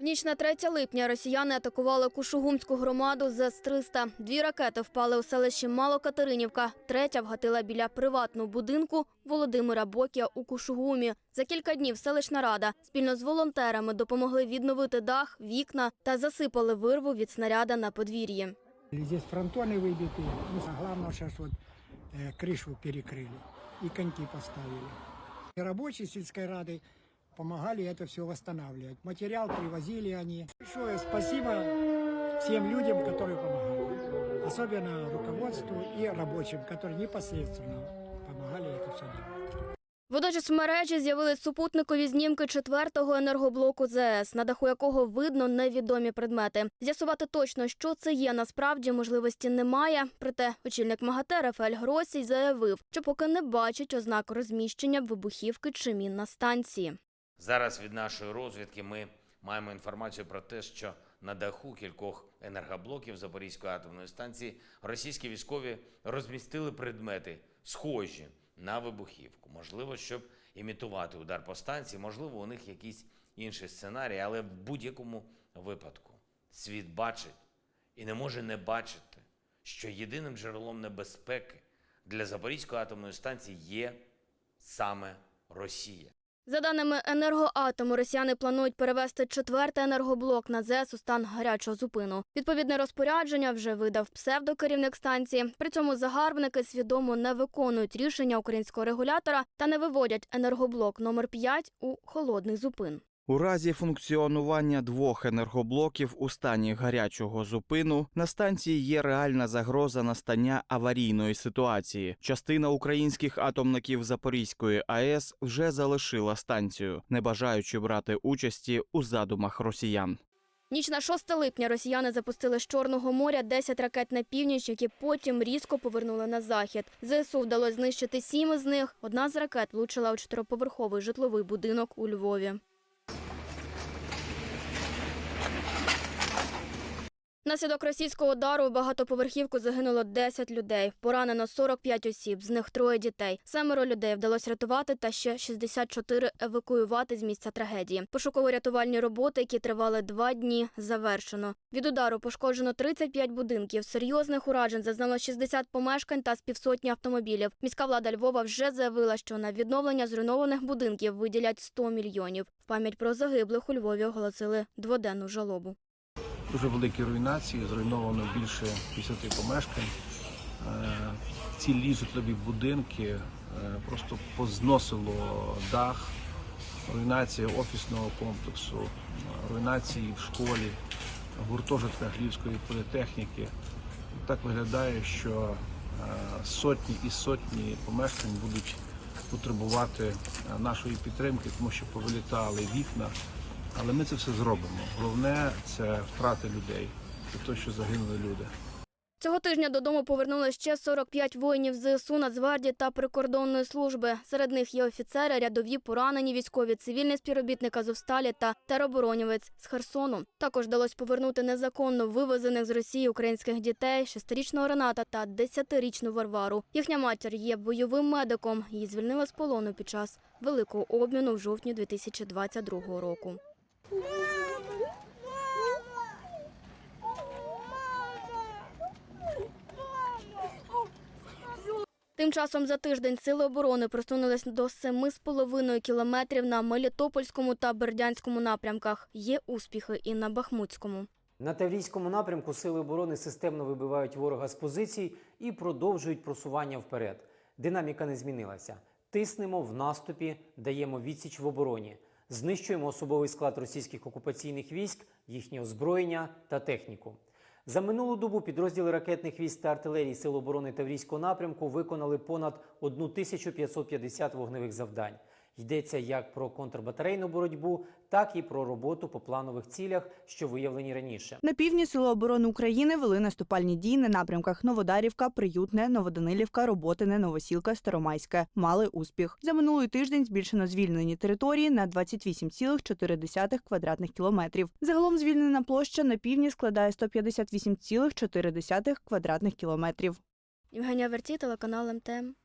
В ніч на 3 липня росіяни атакували Кушугумську громаду з С-300. Дві ракети впали у селищі Малокатеринівка, третя вгатила біля приватного будинку Володимира Бокія у Кушугумі. За кілька днів селищна рада спільно з волонтерами допомогли відновити дах, вікна та засипали вирву від снаряда на подвір'ї. Здесь фронтоны выбиты. Ну, а главное сейчас вот э, крышу перекрыли и коньки поставили. И рабочие сельской рады помогали это все восстанавливать. Материал привозили они. Большое спасибо всем людям, которые помогали. Особенно руководству и рабочим, которые непосредственно помогали это все делать. Водночас в мережі з'явились супутникові знімки четвертого енергоблоку ЗС, на даху якого видно невідомі предмети. З'ясувати точно, що це є, насправді можливості немає. Проте очільник МАГАТЕ Рафаель Гросій заявив, що поки не бачить ознак розміщення вибухівки чи мін на станції. Зараз від нашої розвідки ми маємо інформацію про те, що на даху кількох енергоблоків Запорізької атомної станції російські військові розмістили предмети, схожі на вибухівку. Можливо, щоб імітувати удар по станції, можливо, у них якийсь інший сценарій, але в будь-якому випадку світ бачить і не може не бачити, що єдиним джерелом небезпеки для Запорізької атомної станції є саме Росія. За даними енергоатому, росіяни планують перевести четвертий енергоблок на ЗЕС у стан гарячого зупину. Відповідне розпорядження вже видав псевдокерівник станції. При цьому загарбники свідомо не виконують рішення українського регулятора та не виводять енергоблок номер 5 у холодний зупин. У разі функціонування двох енергоблоків у стані гарячого зупину на станції є реальна загроза настання аварійної ситуації. Частина українських атомників Запорізької АЕС вже залишила станцію, не бажаючи брати участі у задумах росіян. Ніч на 6 липня росіяни запустили з Чорного моря 10 ракет на північ, які потім різко повернули на захід. ЗСУ вдалося знищити сім із них. Одна з ракет влучила у чотириповерховий житловий будинок у Львові. Наслідок російського удару у багатоповерхівку загинуло 10 людей. Поранено 45 осіб, з них троє дітей. Семеро людей вдалося рятувати та ще 64 евакуювати з місця трагедії. Пошуково-рятувальні роботи, які тривали два дні, завершено. Від удару пошкоджено 35 будинків. Серйозних уражень зазнало 60 помешкань та з півсотні автомобілів. Міська влада Львова вже заявила, що на відновлення зруйнованих будинків виділять 100 мільйонів. В пам'ять про загиблих у Львові оголосили дводенну жалобу. Дуже великі руйнації, зруйновано більше 50 помешкань. Е, Цілі житлові будинки е, просто позносило дах, руйнація офісного комплексу, е, руйнації в школі, гуртожитках Львівської політехніки. Так виглядає, що сотні і сотні помешкань будуть потребувати нашої підтримки, тому що повилітали вікна. Але ми це все зробимо. Головне це втрати людей, те, що загинули люди. Цього тижня додому повернули ще 45 воїнів ЗСУ, Нацгвардії та прикордонної служби. Серед них є офіцери, рядові, поранені військові, цивільний співробітник Азовсталі та тероборонівець з Херсону. Також вдалося повернути незаконно вивезених з Росії українських дітей, шестирічного Рената та десятирічну Варвару. Їхня матір є бойовим медиком. Її звільнили з полону під час великого обміну в жовтні 2022 року. Тим часом за тиждень сили оборони просунулись до 7,5 кілометрів на Мелітопольському та Бердянському напрямках. Є успіхи і на Бахмутському. На Таврійському напрямку сили оборони системно вибивають ворога з позицій і продовжують просування вперед. Динаміка не змінилася. Тиснемо в наступі, даємо відсіч в обороні, знищуємо особовий склад російських окупаційних військ, їхнє озброєння та техніку. За минулу добу підрозділи ракетних військ та артилерії Сил оборони Таврійського напрямку виконали понад 1550 вогневих завдань. Йдеться як про контрбатарейну боротьбу, так і про роботу по планових цілях, що виявлені раніше. На півдні Сили оборони України вели наступальні дії на напрямках Новодарівка, Приютне, Новоданилівка, Роботине, Новосілка, Старомайське. Мали успіх. За минулий тиждень збільшено звільнені території на 28,4 квадратних кілометрів. Загалом звільнена площа на півдні складає 158,4 квадратних кілометрів. Євгенія Верті, телеканал МТМ.